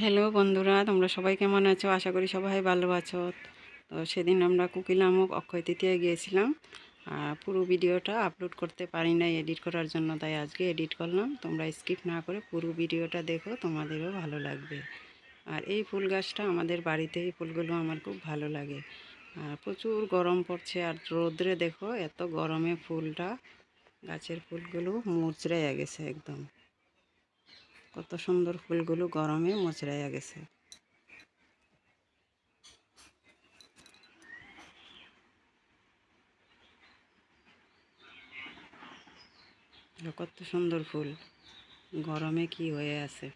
Hello বন্ধুরা, তোমরা সবাই কেমন আছো? আশা করি সবাই ভালো আছো। তো সেদিন আমরা কুকিল নামক অক্ষয় তৃতীয়ায় গিয়েছিলাম, আর পুরো ভিডিওটা আপলোড করতে পারি নাই এডিট করার জন্য, তাই আজকে এডিট করলাম। তোমরা স্কিপ না করে পুরো ভিডিওটা দেখো, তোমাদেরও ভালো লাগবে। আর এই ফুল গাছটা আমাদের বাড়িতে, এই ফুলগুলো আমার খুব ভালো লাগে। আর প্রচুর গরম পড়ছে, আর রোদ্রে দেখো, এত গরমে ফুলটা, গাছের ফুলগুলো মুচড়ে গেছে একদম। কত সুন্দর ফুলগুলো গরমে মোচড়াইয়া গেছে। কত সুন্দর ফুল, গরমে কি হয়ে আছে।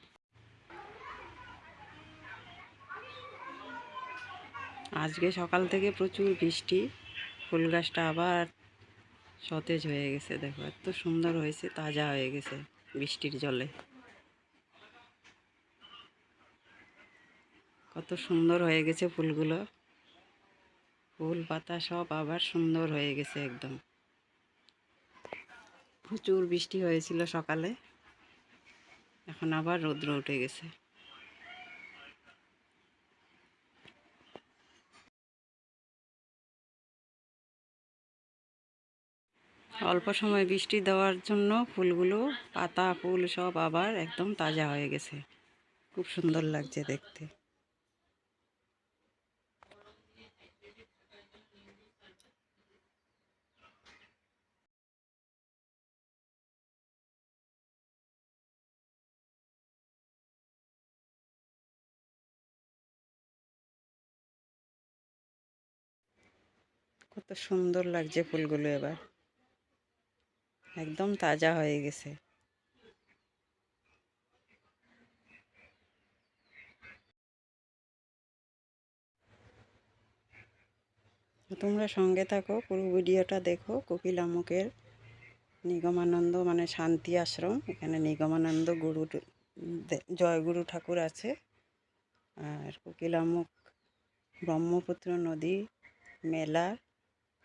আজকে সকাল থেকে প্রচুর বৃষ্টি, ফুল গাছটা আবার সতেজ হয়ে গেছে, দেখো এত সুন্দর হয়েছে, তাজা হয়ে গেছে বৃষ্টির জলে। কত সুন্দর হয়ে গেছে ফুলগুলো। ফুল, পাতা সব আবার সুন্দর হয়ে গেছে একদম। প্রচুর বৃষ্টি হয়েছিল সকালে। এখন আবার রৌদ্র উঠে গেছে। অল্প সময় বৃষ্টি দেওয়ার জন্য ফুলগুলো, পাতা, ফুল সব আবার একদম তাজা হয়ে গেছে। খুব সুন্দর লাগছে দেখতে। কত সুন্দর লাগছে ফুলগুলো এবার। একদম তাজা হয়ে গেছে। তোমরা সঙ্গে থাকো, পুরো ভিডিওটা দেখো, কোকিল আমুকের নিগমানন্দ মানে শান্তি আশ্রম। এখানে নিগমানন্দ গুরু জয়গুরু ঠাকুর আছে। আর কোকিল আমুক ব্রহ্মপুত্র নদী মেলা।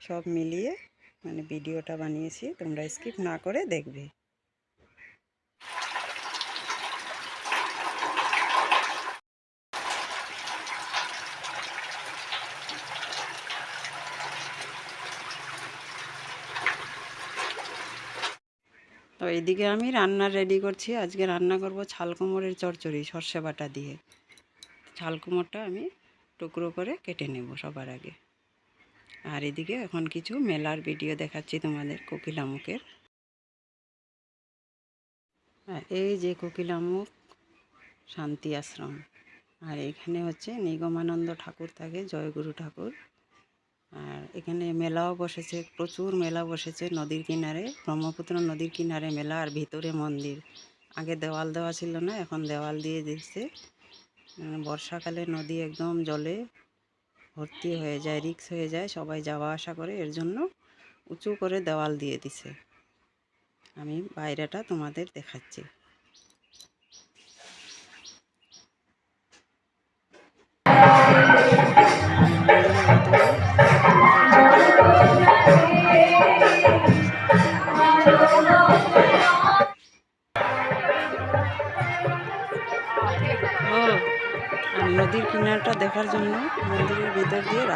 সব মিলিয়ে মানে ভিডিওটা বানিয়েছি, তোমরা স্কিপ না করে দেখবে। তো এইদিকে আমি রান্না রেডি করছি। আজকে রান্না করব ছাল কুমোরের চচ্চড়ি, সর্ষে বাটা দিয়ে। ছাল কুমোরটা আমি টুকরো করে কেটে নেব সবার আগে। আর এদিকে এখন কিছু মেলার ভিডিও দেখাচ্ছি তোমাদের কোকিলামুকের এই যে কোকিলামুক শান্তি আশ্রম। আর এখানে হচ্ছে নিগমানন্দ ঠাকুর থাকে, জয়গুরু ঠাকুর। আর এখানে মেলাও বসেছে, প্রচুর মেলা বসেছে নদীর কিনারে। ব্রহ্মপুত্র নদীর কিনারে মেলা আর ভিতরে মন্দির। আগে দেওয়াল দেওয়া ছিল না, এখন দেওয়াল দিয়ে দিচ্ছে। বর্ষাকালে নদী একদম জলে ভর্তি হয়ে যায়, রিক্স হয়ে যায়, সবাই যাওয়া আসা করে, এর জন্য উঁচু করে দেওয়াল দিয়ে দিছে। আমি বাইরেটা তোমাদের দেখাচ্ছি। নদীর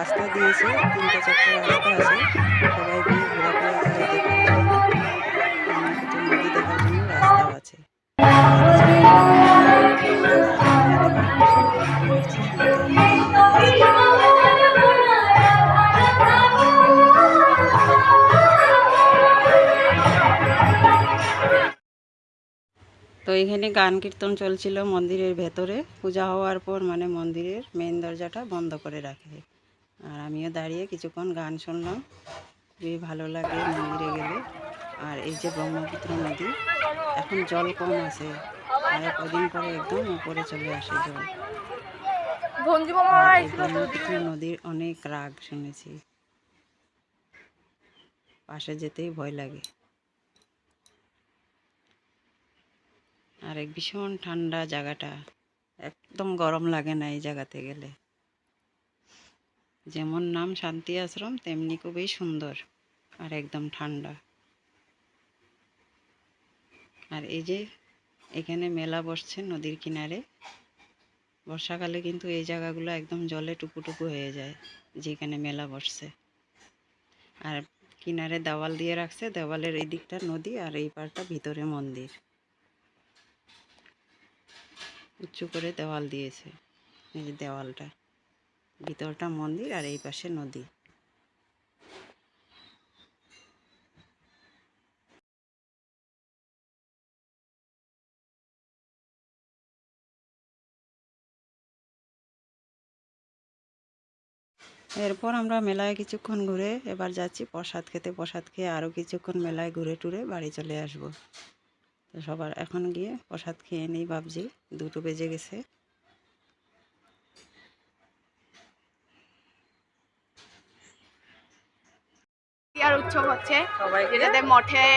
রাস্তা দিয়েছে, তিনটা চারটা রাস্তা আছে, সবাই গিয়ে রাস্তাও আছে। তো এখানে গান কীর্তন চলছিল মন্দিরের ভেতরে। পূজা হওয়ার পর মানে মন্দিরের মেন দরজাটা বন্ধ করে রাখে। আর আমিও দাঁড়িয়ে কিছুক্ষণ গান শুনলাম। খুবই ভালো লাগে মন্দিরে গেলে। আর এই যে ব্রহ্মপুত্র নদী এখন জল কম আছে। আর কদিন পরে একদম উপরে চলে আসে জল। ব্রহ্মপুত্র নদীর অনেক রাগ শুনেছি। পাশে যেতেই ভয় লাগে। আর এক ভীষণ ঠান্ডা জায়গাটা। একদম গরম লাগে না এই জায়গাতে গেলে। যেমন নাম শান্তি আশ্রম, তেমনি খুবই সুন্দর আর একদম ঠান্ডা। আর এই যে এখানে মেলা বসছে নদীর কিনারে, বর্ষাকালে কিন্তু এই জায়গাগুলো একদম জলে টুপুটুপু হয়ে যায়, যেখানে মেলা বসছে। আর কিনারে দেওয়াল দিয়ে রাখছে, দেওয়ালের এই দিকটা নদী আর এই পারটা ভিতরে মন্দির। উঁচু করে দেওয়াল দিয়েছে, এই যে দেওয়ালটা। ভিতরটা মন্দির আর এই পাশে নদী। এরপর আমরা মেলায় কিছুক্ষণ ঘুরে এবার যাচ্ছি প্রসাদ খেতে। প্রসাদ খেয়ে আরও কিছুক্ষণ মেলায় ঘুরে টুরে বাড়ি চলে আসব। তো সবার এখন গিয়ে প্রসাদ খেয়ে নিই ভাবছি, দুটো বেজে গেছে। আর উৎসব হচ্ছে। যেটাতে মঠে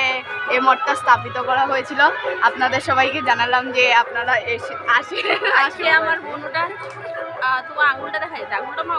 এই মঠটা স্থাপিত করা হয়েছিল আপনাদের সবাইকে জানালাম যে আপনারা এসে আসে আসলে আমার বোনটা তো তোমার আঙুলটা দেখা যেত আঙুলটা আমার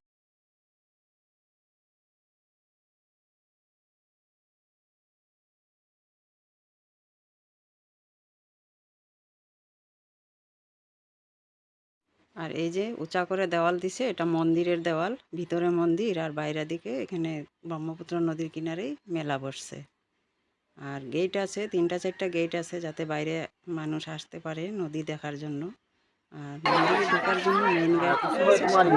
এই যে উঁচা করে দেওয়াল দিছে, এটা মন্দিরের দেওয়াল। ভিতরে মন্দির আর বাইরের দিকে এখানে ব্রহ্মপুত্র নদীর কিনারেই মেলা বসছে। আর গেট আছে, তিনটা চারটা গেট আছে যাতে বাইরে মানুষ আসতে পারে নদী দেখার জন্য। আর মন্দিরে ঢোকার জন্য মেইন গেট লাগে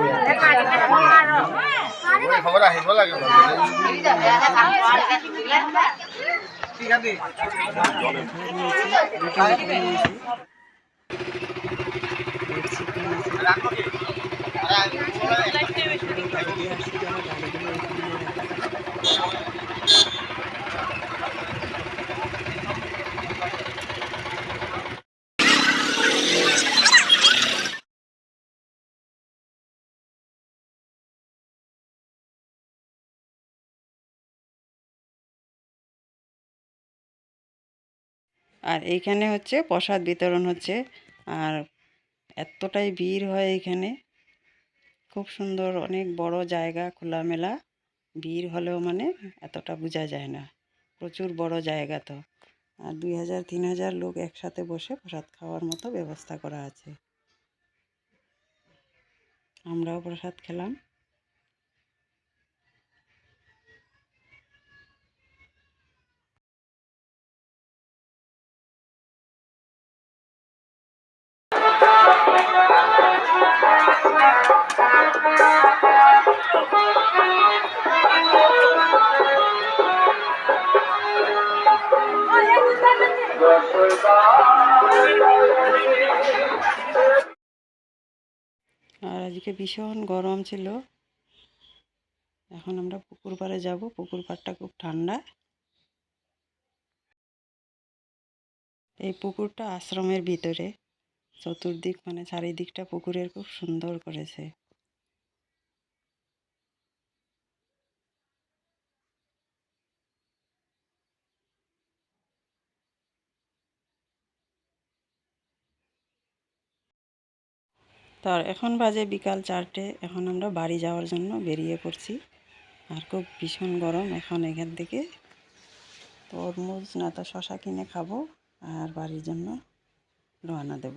আর এইখানে হচ্ছে প্রসাদ বিতরণ হচ্ছে। আর এতটাই ভিড় হয় এখানে। খুব সুন্দর, অনেক বড় জায়গা, খোলামেলা। ভিড় হলেও মানে এতটা বোঝা যায় না। প্রচুর বড় জায়গা তো। আর দুই হাজার, তিন হাজার লোক একসাথে বসে প্রসাদ খাওয়ার মতো ব্যবস্থা করা আছে। আমরাও প্রসাদ খেলাম। আর আজকে ভীষণ গরম ছিল। এখন আমরা পুকুর পাড়ে যাব। পুকুর পাড়টা খুব ঠান্ডা। এই পুকুরটা আশ্রমের ভিতরে। চতুর্দিক মানে চারিদিকটা পুকুরের খুব সুন্দর করেছে। তার এখন বাজে বিকাল চারটে, এখন আমরা বাড়ি যাওয়ার জন্য বেরিয়ে পড়ছি। আর খুব ভীষণ গরম এখন এখান থেকে। তরমুজ না তো শশা কিনে খাব, আর বাড়ির জন্য রওনা দেব।